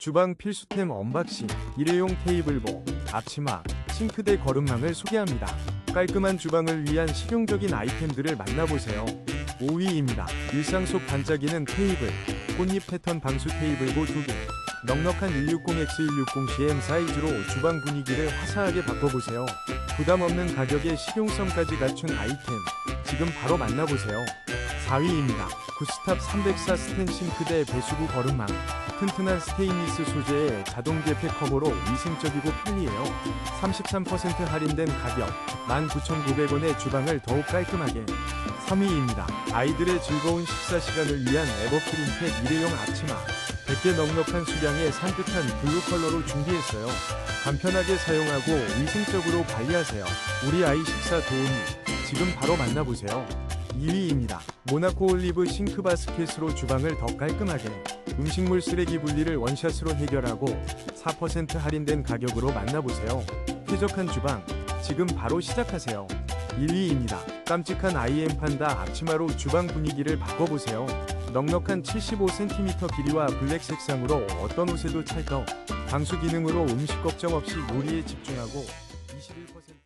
주방 필수템 언박싱, 일회용 테이블보, 앞치마, 싱크대 거름망을 소개합니다. 깔끔한 주방을 위한 실용적인 아이템들을 만나보세요. 5위입니다. 일상 속 반짝이는 테이블, 꽃잎 패턴 방수 테이블보 2개. 넉넉한 160x160cm 사이즈로 주방 분위기를 화사하게 바꿔보세요. 부담 없는 가격에 실용성까지 갖춘 아이템. 지금 바로 만나보세요. 4위입니다. 구스탑 304 스텐 싱 크대 배수구 거름망. 튼튼한 스테인리스 소재의 자동 개폐 커버로 위생적이고 편리해요. 33% 할인된 가격 19,900원의 주방을 더욱 깔끔하게 3위입니다. 아이들의 즐거운 식사 시간을 위한 에버프린텍 일회용 앞치마 100개 넉넉한 수량의 산뜻한 블루 컬러로 준비했어요. 간편하게 사용하고 위생적으로 관리하세요. 우리 아이 식사 도우미 지금 바로 만나보세요. 2위입니다. 모나코 올리브 싱크 바스켓으로 주방을 더 깔끔하게 음식물 쓰레기 분리를 원샷으로 해결하고 4% 할인된 가격으로 만나보세요. 쾌적한 주방 지금 바로 시작하세요. 1위입니다. 깜찍한 IM 판다 앞치마로 주방 분위기를 바꿔보세요. 넉넉한 75cm 길이와 블랙 색상으로 어떤 옷에도 찰떡. 방수 기능으로 음식 걱정 없이 요리에 집중하고 21%